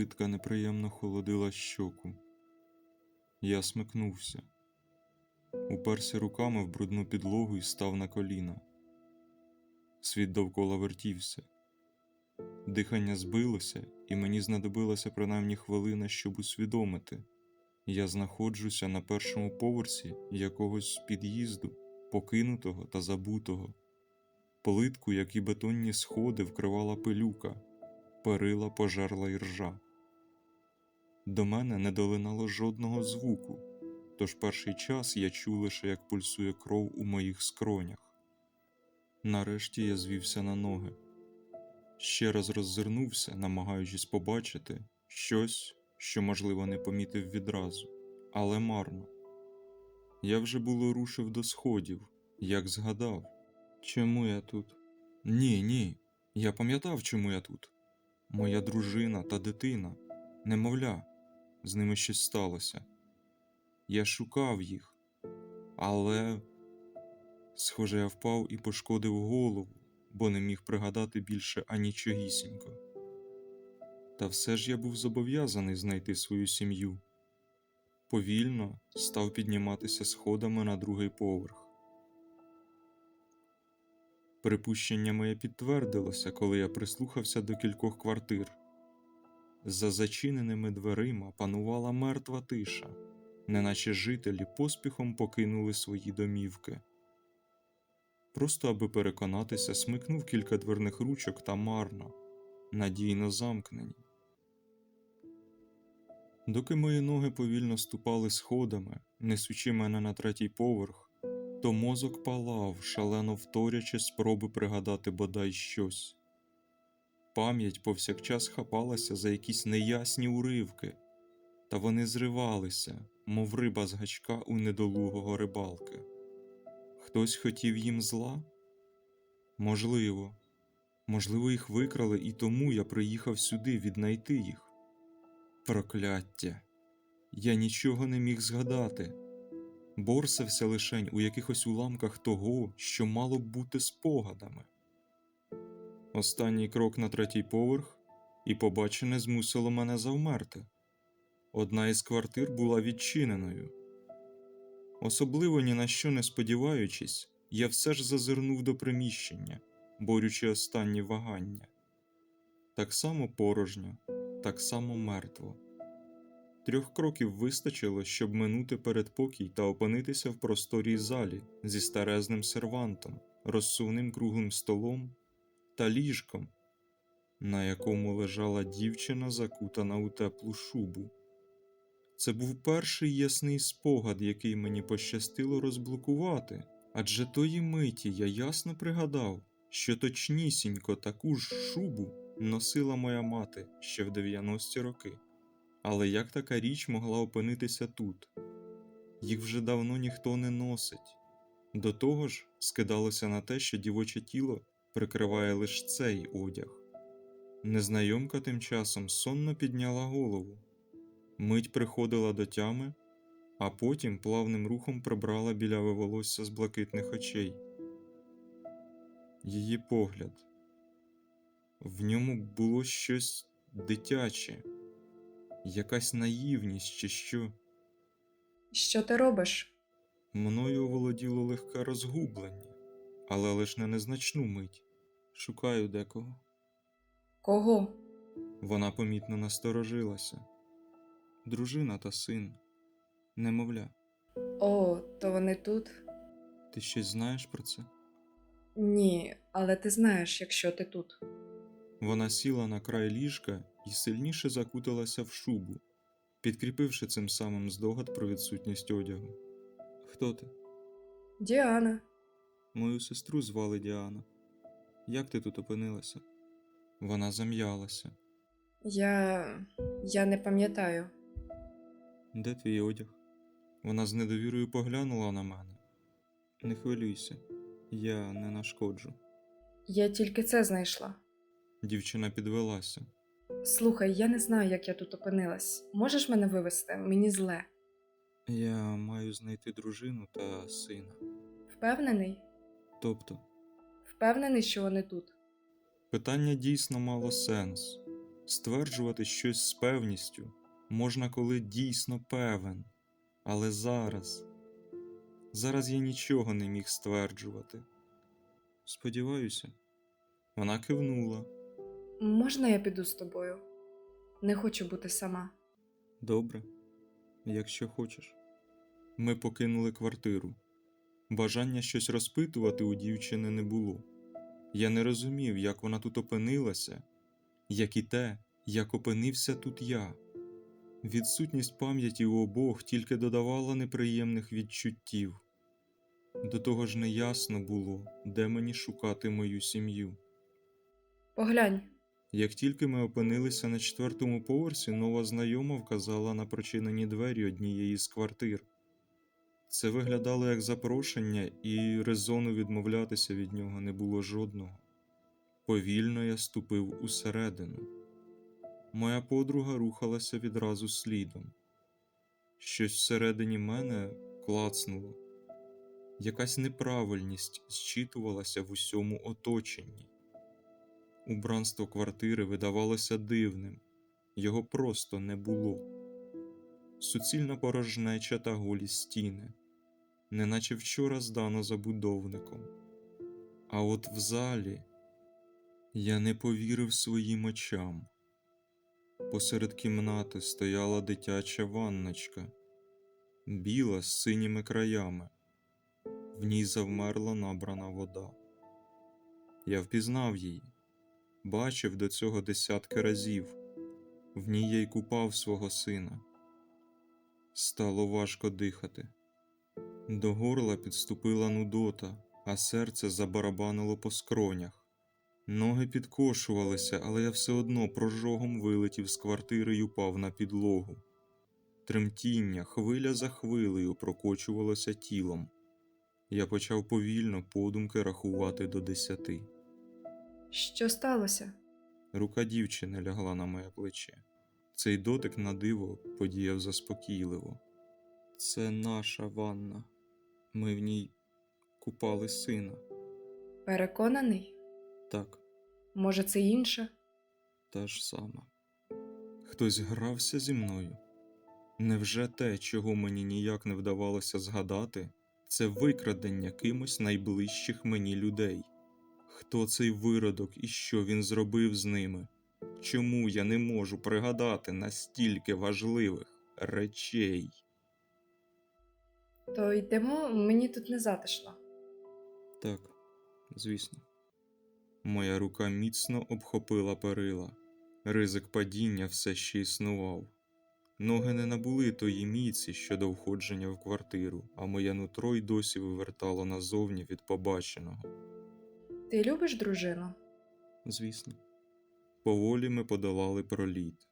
Плитка неприємно холодила щоку. Я смикнувся, уперся руками в брудну підлогу і став на коліна. Світ довкола вертівся. Дихання збилося, і мені знадобилася принаймні хвилина, щоб усвідомити. Я знаходжуся на першому поверсі якогось під'їзду, покинутого та забутого. Плитку, як і бетонні сходи, вкривала пилюка, перила пожерла іржа. До мене не долинало жодного звуку, тож перший час я чув лише, як пульсує кров у моїх скронях. Нарешті я звівся на ноги. Ще раз роззирнувся, намагаючись побачити щось, що, можливо, не помітив відразу, але марно. Я вже було рушив до сходів, як згадав, чому я тут? Ні, ні, я пам'ятав, чому я тут. Моя дружина та дитина, немовля, з ними щось сталося. Я шукав їх, але, схоже, я впав і пошкодив голову, бо не міг пригадати більше анічогісінько. Та все ж я був зобов'язаний знайти свою сім'ю. Повільно став підніматися сходами на другий поверх. Припущення моє підтвердилося, коли я прислухався до кількох квартир. За зачиненими дверима панувала мертва тиша, неначе жителі поспіхом покинули свої домівки. Просто аби переконатися, смикнув кілька дверних ручок та марно, надійно замкнені. Доки мої ноги повільно ступали сходами, несучи мене на третій поверх, то мозок палав, шалено вторячи спроби пригадати бодай щось. Пам'ять повсякчас хапалася за якісь неясні уривки, та вони зривалися, мов риба з гачка у недолугого рибалки. Хтось хотів їм зла? Можливо, можливо, їх викрали, і тому я приїхав сюди віднайти їх. Прокляття! Я нічого не міг згадати, борсався лишень у якихось уламках того, що мало б бути спогадами. Останній крок на третій поверх, і побачене змусило мене завмерти. Одна із квартир була відчиненою. Особливо ні на що не сподіваючись, я все ж зазирнув до приміщення, борючи останні вагання. Так само порожньо, так само мертво. Трьох кроків вистачило, щоб минути передпокій та опинитися в просторій залі зі старезним сервантом, розсувним круглим столом та ліжком, на якому лежала дівчина, закутана у теплу шубу. Це був перший ясний спогад, який мені пощастило розблокувати, адже тої миті я ясно пригадав, що точнісінько таку ж шубу носила моя мати ще в 90-ті роки. Але як така річ могла опинитися тут? Їх вже давно ніхто не носить. До того ж, скидалося на те, що дівоче тіло прикриває лише цей одяг. Незнайомка тим часом сонно підняла голову, мить приходила до тями, а потім плавним рухом прибрала біляве волосся з блакитних очей. Її погляд. В ньому було щось дитяче, якась наївність чи що. Що ти робиш? Мною оволоділо легке розгублення, але лише на незначну мить. Шукаю декого. Кого? Вона помітно насторожилася. Дружина та син, немовля. О, то вони тут? Ти щось знаєш про це? Ні, але ти знаєш, якщо ти тут. Вона сіла на край ліжка і сильніше закуталася в шубу, підкріпивши цим самим здогад про відсутність одягу. Хто ти? Діана. Мою сестру звали Діана. Як ти тут опинилася? Вона зам'ялася. Я. я не пам'ятаю. Де твій одяг? Вона з недовірою поглянула на мене. Не хвилюйся, я не нашкоджу. Я тільки це знайшла. Дівчина підвелася. Слухай, я не знаю, як я тут опинилась. Можеш мене вивезти? Мені зле. Я маю знайти дружину та сина. Впевнений? Тобто, Впевнений, що вони тут. питання дійсно мало сенс. Стверджувати щось з певністю можна, коли дійсно певен. Але зараз, зараз я нічого не міг стверджувати. Сподіваюся, вона кивнула. Можна я піду з тобою? Не хочу бути сама. Добре, якщо хочеш. Ми покинули квартиру. Бажання щось розпитувати у дівчини не було. Я не розумів, як вона тут опинилася, як і те, як опинився тут я. Відсутність пам'яті у обох тільки додавала неприємних відчуттів. До того ж неясно було, де мені шукати мою сім'ю. Поглянь, Як тільки ми опинилися на четвертому поверсі, нова знайома вказала на прочинені двері однієї з квартир. Це виглядало як запрошення, і резону відмовлятися від нього не було жодного. Повільно я ступив усередину. Моя подруга рухалася відразу слідом. Щось всередині мене клацнуло. Якась неправильність зчитувалася в усьому оточенні. Убранство квартири видавалося дивним, його просто не було. Суцільна порожнеча та голі стіни, неначе вчора здано забудовником. А от в залі я не повірив своїм очам. Посеред кімнати стояла дитяча ванночка, біла з синіми краями, в ній завмерла набрана вода. Я впізнав її бачив до цього десятки разів, в ній я й купав свого сина. Стало важко дихати. До горла підступила нудота, а серце забарабанило по скронях. Ноги підкошувалися, але я все одно прожогом вилетів з квартири й упав на підлогу. Тремтіння хвиля за хвилею прокочувалося тілом. Я почав повільно подумки рахувати до десяти. що сталося? Рука дівчини лягла на моє плече. Цей дотик на диво подіяв заспокійливо. Це наша ванна. Ми в ній купали сина. Переконаний? Так, Може, це інше? та ж сама. Хтось грався зі мною. Невже те, чого мені ніяк не вдавалося згадати, це викрадення кимось найближчих мені людей? Хто цей виродок і що він зробив з ними? Чому я не можу пригадати настільки важливих речей? То йдемо, мені тут не затишно. Так, звісно. Моя рука міцно обхопила перила. Ризик падіння все ще існував. Ноги не набули тої міці щодо входження в квартиру, а моє нутро й досі вивертало назовні від побаченого. Ти любиш дружину? Звісно. Поволі ми подолали проліт.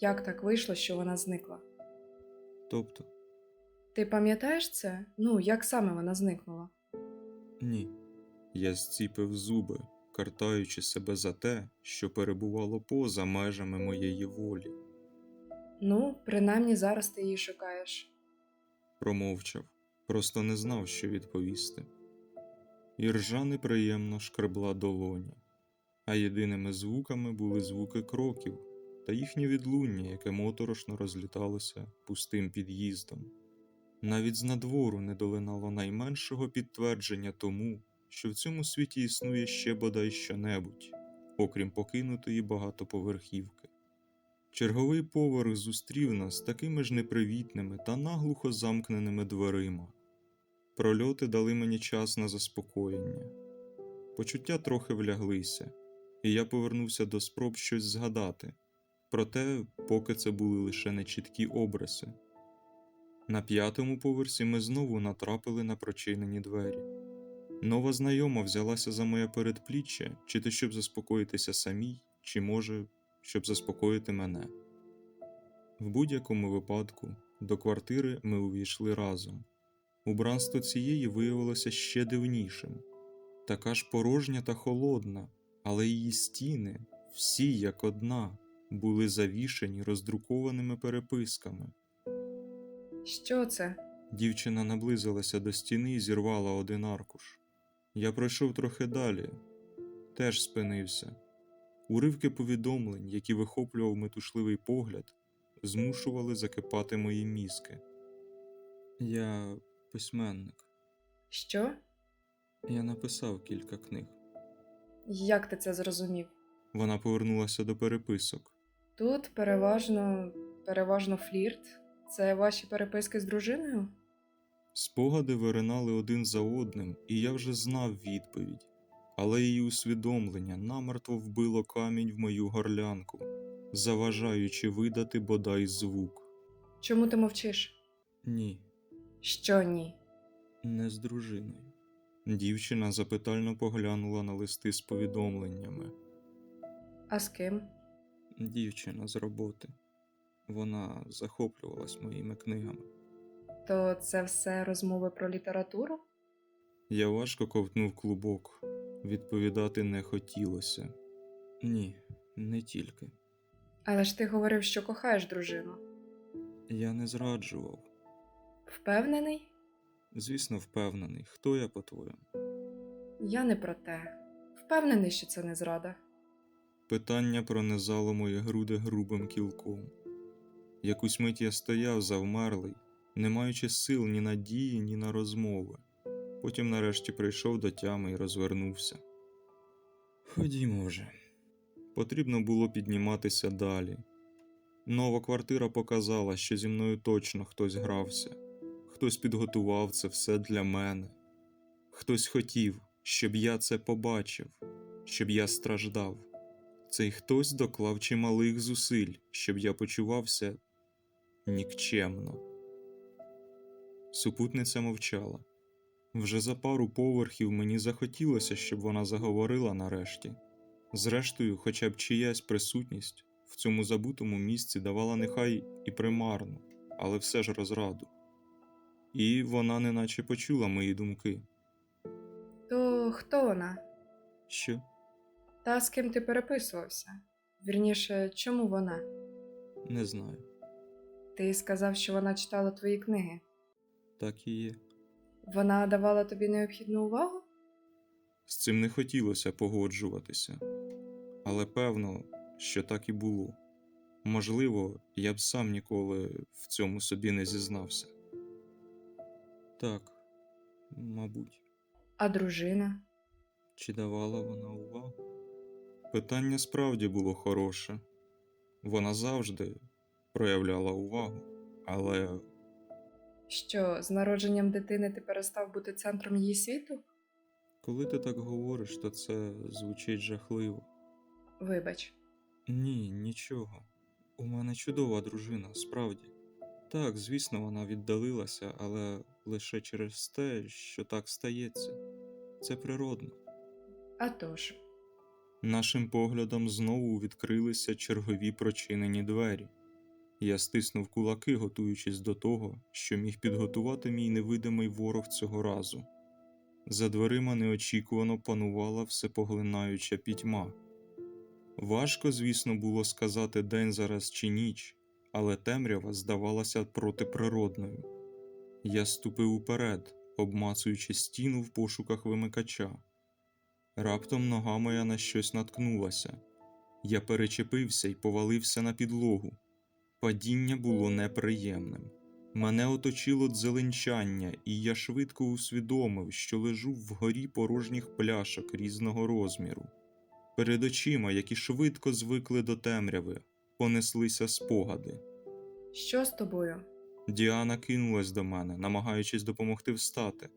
Як так вийшло, що вона зникла? Тобто, Ти пам'ятаєш це? Ну, як саме вона зникнула? ні. Я зціпив зуби, картаючи себе за те, що перебувало поза межами моєї волі. Ну, принаймні зараз ти її шукаєш. Промовчав, просто не знав, що відповісти. Іржа неприємно шкребла долоні, а єдиними звуками були звуки кроків та їхнє відлуння, яке моторошно розліталося пустим під'їздом. Навіть з надвору не долинало найменшого підтвердження тому, що в цьому світі існує ще бодай що-небудь, окрім покинутої багатоповерхівки. Черговий поверх зустрів нас такими ж непривітними та наглухо замкненими дверима. Прольоти дали мені час на заспокоєння. Почуття трохи вляглися, і я повернувся до спроб щось згадати, проте, поки це були лише нечіткі обриси. На п'ятому поверсі ми знову натрапили на прочинені двері. Нова знайома взялася за моє передпліччя, чи то щоб заспокоїтися самій, чи може, щоб заспокоїти мене. В будь-якому випадку до квартири ми увійшли разом. Убранство цієї виявилося ще дивнішим, така ж порожня та холодна, але її стіни, всі як одна, були завішені роздрукованими переписками. Що це? Дівчина наблизилася до стіни і зірвала один аркуш. Я пройшов трохи далі, теж спинився. Уривки повідомлень, які вихоплював метушливий погляд, змушували закипати мої мізки. Я письменник. Що? Я написав кілька книг. Як ти це зрозумів? Вона повернулася до переписок. Тут переважно переважно флірт. Це ваші переписки з дружиною? Спогади виринали один за одним, і я вже знав відповідь, але її усвідомлення намертво вбило камінь в мою горлянку, заважаючи видати бодай звук. Чому ти мовчиш? Ні, Що ні? не з дружиною. Дівчина запитально поглянула на листи з повідомленнями. А з ким? Дівчина з роботи. Вона захоплювалась моїми книгами. То це все розмови про літературу? Я важко ковтнув клубок. Відповідати не хотілося. Ні, не тільки. Але ж ти говорив, що кохаєш дружину. Я не зраджував. Впевнений? Звісно, впевнений, хто я по-твоєму. Я не про те. Впевнений, що це не зрада. Питання пронизало мої груди грубим кілком. Якусь мить я стояв завмерлий, не маючи сил ні надії, ні на розмови. Потім нарешті прийшов до тями і розвернувся. Ходімо вже. Потрібно було підніматися далі. Нова квартира показала, що зі мною точно хтось грався, хтось підготував це все для мене, хтось хотів, щоб я це побачив, щоб я страждав. Цей хтось доклав чималих зусиль, щоб я почувався нікчемно. Супутниця мовчала. Вже за пару поверхів мені захотілося, щоб вона заговорила нарешті. Зрештою, хоча б чиясь присутність в цьому забутому місці давала нехай і примарну, але все ж розраду. І вона неначе почула мої думки. То хто вона? Що? Та з ким ти переписувався? Вірніше, чому вона? Не знаю. Ти сказав, що вона читала твої книги. Так і є. Вона давала тобі необхідну увагу? З цим не хотілося погоджуватися, але певно, що так і було. Можливо, я б сам ніколи в цьому собі не зізнався. Так, мабуть, А дружина? чи давала вона увагу? Питання справді було хороше. Вона завжди проявляла увагу, але Що, з народженням дитини ти перестав бути центром її світу? коли ти так говориш, то це звучить жахливо. Вибач, Ні, нічого. У мене чудова дружина, справді. Так, звісно, вона віддалилася, але лише через те, що так стається. Це природно. а тож, Нашим поглядом знову відкрилися чергові прочинені двері. Я стиснув кулаки, готуючись до того, що міг підготувати мій невидимий ворог цього разу. За дверима неочікувано панувала всепоглинаюча пітьма. Важко, звісно, було сказати день зараз чи ніч, але темрява здавалася протиприродною. Я ступив уперед, обмацуючи стіну в пошуках вимикача. Раптом нога моя на щось наткнулася. Я перечепився і повалився на підлогу. Падіння було неприємним. Мене оточило дзеленчання, і я швидко усвідомив, що лежу вгорі порожніх пляшок різного розміру. Перед очима, які швидко звикли до темряви, понеслися спогади. що з тобою? Діана кинулась до мене, намагаючись допомогти встати.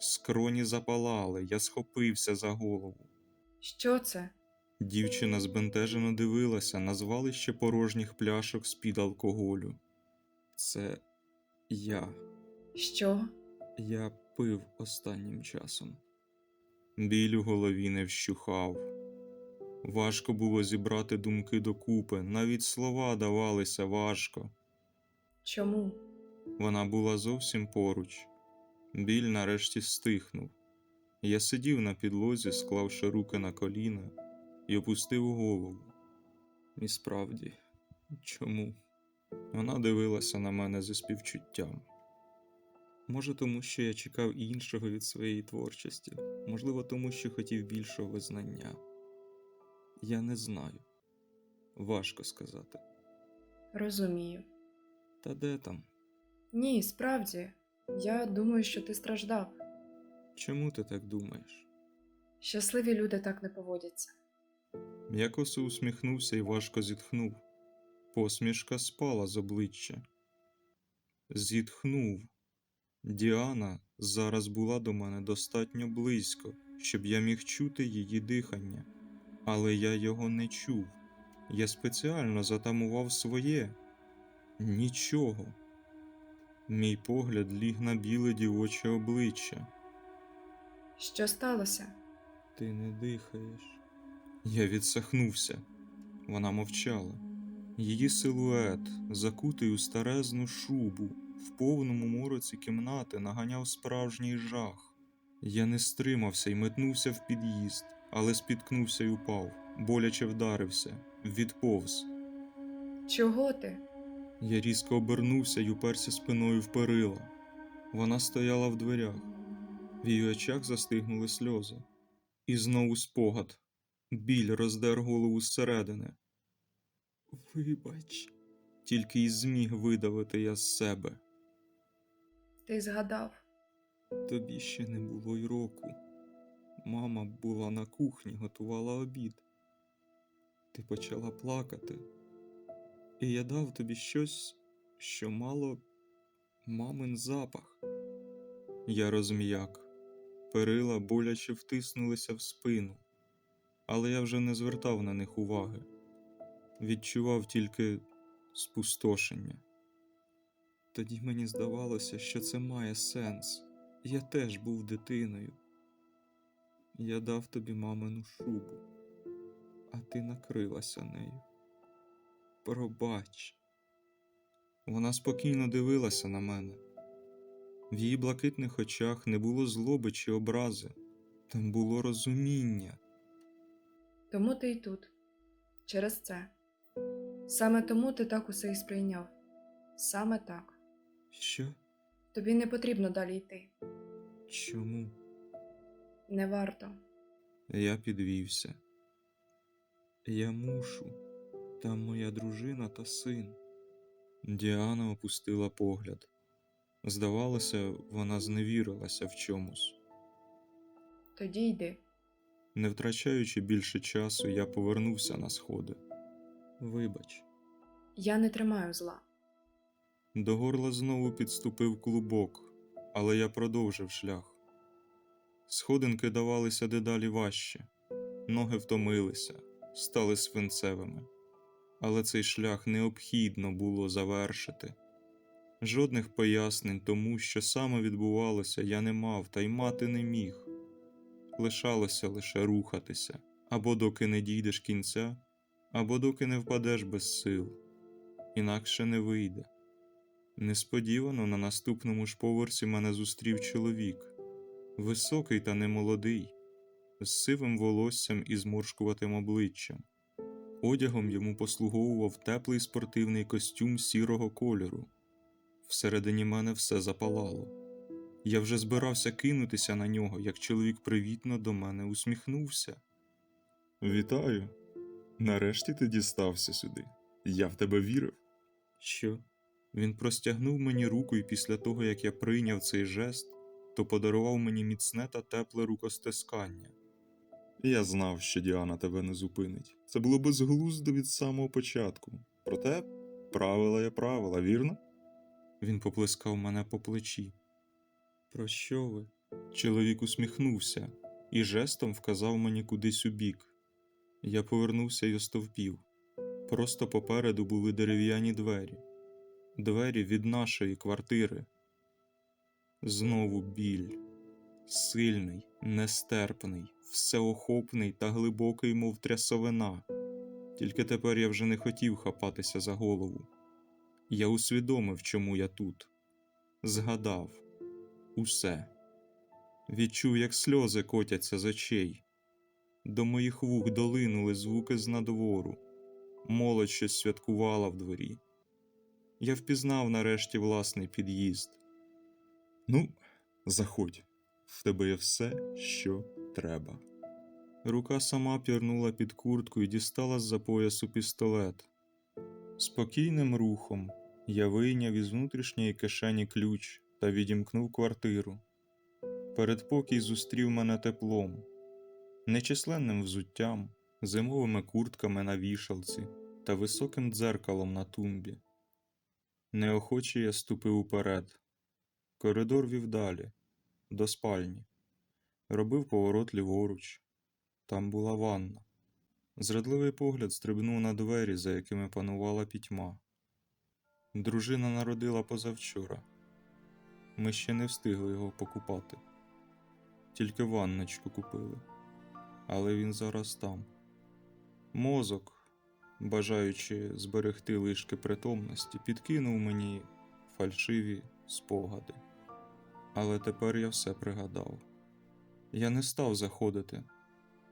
Скроні запалали, я схопився за голову. Що це? Дівчина збентежено дивилася на звалище порожніх пляшок з-під алкоголю. Це я. Що? Я пив останнім часом. Біль у голові не вщухав. Важко було зібрати думки докупи, навіть слова давалися важко. Чому? Вона була зовсім поруч. Біль нарешті стихнув. Я сидів на підлозі, склавши руки на коліна, і опустив голову. І справді, чому? Вона дивилася на мене зі співчуттям. Може, тому що я чекав іншого від своєї творчості, можливо, тому що хотів більшого визнання. Я не знаю. Важко сказати. Розумію. Та де там? Ні, справді. Я думаю, що ти страждав. Чому ти так думаєш? Щасливі люди так не поводяться. М'якосо усміхнувся і важко зітхнув. Посмішка спала з обличчя. Зітхнув. Діана зараз була до мене достатньо близько, щоб я міг чути її дихання, але я його не чув. Я спеціально затамував своє. Нічого. Мій погляд ліг на біле дівоче обличчя. Що сталося? Ти не дихаєш. Я відсахнувся. Вона мовчала. Її силует, закутий у старезну шубу, в повному мороці кімнати наганяв справжній жах. Я не стримався і метнувся в під'їзд, але спіткнувся й упав, боляче вдарився, відповз. Чого ти? Я різко обернувся й уперся спиною в перила. Вона стояла в дверях. В її очах застигнули сльози. І знову спогад. Біль роздер голову зсередини. Вибач, тільки й зміг видавити я з себе. Ти згадав. Тобі ще не було й року. Мама була на кухні, готувала обід. Ти почала плакати, і я дав тобі щось, що мало мамин запах. Я розм'як, перила боляче втиснулися в спину, але я вже не звертав на них уваги, відчував тільки спустошення. Тоді мені здавалося, що це має сенс. Я теж був дитиною. Я дав тобі мамину шубу, а ти накрилася нею. Пробач. Вона спокійно дивилася на мене. В її блакитних очах не було злоби чи образи, там було розуміння. Тому ти й тут. Через це. Саме тому ти так усе і сприйняв. Саме так. Що? Тобі не потрібно далі йти. Чому? Не варто. Я підвівся. Я мушу. Там моя дружина та син. Діана опустила погляд. Здавалося, вона зневірилася в чомусь. Тоді йди. Не втрачаючи більше часу, я повернувся на сходи. Вибач, Я не тримаю зла. до горла знову підступив клубок, але я продовжив шлях. Сходинки давалися дедалі важче, ноги втомилися, стали свинцевими, але цей шлях необхідно було завершити. Жодних пояснень тому, що саме відбувалося, я не мав та й мати не міг. Лишалося лише рухатися, або доки не дійдеш кінця, або доки не впадеш без сил, інакше не вийде. Несподівано на наступному ж поверсі мене зустрів чоловік, високий та немолодий, з сивим волоссям і зморшкуватим обличчям. Одягом йому послуговував теплий спортивний костюм сірого кольору. Всередині мене все запалало. Я вже збирався кинутися на нього, як чоловік привітно до мене усміхнувся. Вітаю. Нарешті ти дістався сюди. Я в тебе вірив. Що? Він простягнув мені руку, і після того, як я прийняв цей жест, то подарував мені міцне та тепле рукостискання. Я знав, що Діана тебе не зупинить. Це було безглуздо від самого початку. Проте правила є правила, вірно? Він поплескав мене по плечі. Про що ви? Чоловік усміхнувся і жестом вказав мені кудись у бік. Я повернувся й остовпів. Просто попереду були дерев'яні двері, двері від нашої квартири. Знову біль, сильний, нестерпний, всеохопний та глибокий, мов трясовина. Тільки тепер я вже не хотів хапатися за голову. Я усвідомив, чому я тут. Згадав усе. Відчув, як сльози котяться з очей. До моїх вух долинули звуки з надвору. Молодь щось святкувала в дворі. Я впізнав нарешті власний під'їзд. Ну, заходь, в тебе є все, що треба. Рука сама пірнула під куртку і дістала з-за поясу пістолет. Спокійним рухом я вийняв із внутрішньої кишені ключ та відімкнув квартиру. Передпокій зустрів мене теплом, нечисленним взуттям, зимовими куртками на вішалці та високим дзеркалом на тумбі. Неохоче я ступив уперед. Коридор вів далі, до спальні. Робив поворот ліворуч. Там була ванна. Зрадливий погляд стрибнув на двері, за якими панувала пітьма. Дружина народила позавчора. Ми ще не встигли його покупати. Тільки ванночку купили. Але він зараз там. Мозок, бажаючи зберегти лишки притомності, підкинув мені фальшиві спогади. Але тепер я все пригадав. Я не став заходити,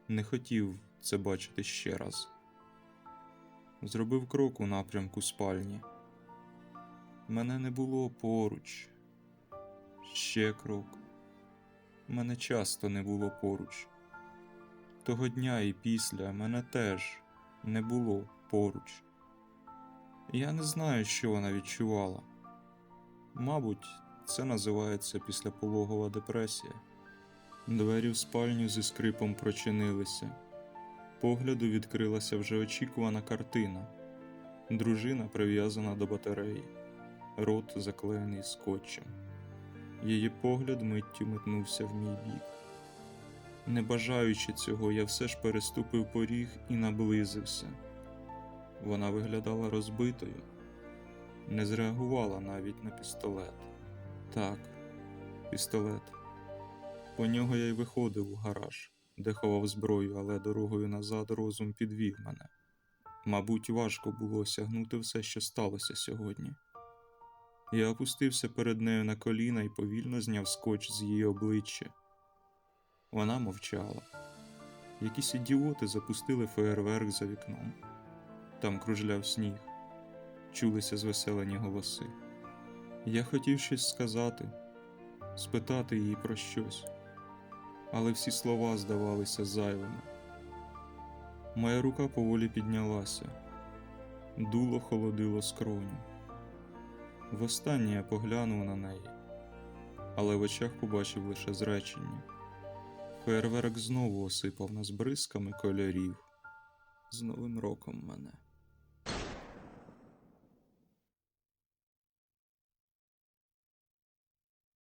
не хотів це бачити ще раз. Зробив крок у напрямку спальні. Мене не було поруч. Ще крок. Мене часто не було поруч. Того дня і після мене теж не було поруч. Я не знаю, що вона відчувала. Мабуть, це називається післяпологова депресія. Двері в спальню зі скрипом прочинилися. Погляду відкрилася вже очікувана картина. Дружина прив'язана до батареї, рот заклеєний скотчем. Її погляд миттю метнувся в мій бік. Не бажаючи цього, я все ж переступив поріг і наблизився. Вона виглядала розбитою, не зреагувала навіть на пістолет. Так, пістолет. По нього я й виходив у гараж, де ховав зброю, але дорогою назад розум підвів мене. Мабуть, важко було осягнути все, що сталося сьогодні. Я опустився перед нею на коліна і повільно зняв скотч з її обличчя. Вона мовчала. Якісь ідіоти запустили феєрверк за вікном. Там кружляв сніг, чулися звеселені голоси. Я хотів щось сказати, спитати її про щось, але всі слова здавалися зайвими. Моя рука поволі піднялася, дуло холодило скроню. Востаннє я поглянув на неї, але в очах побачив лише зречення. Фейерверк знову осипав нас бризками кольорів. З Новим роком мене.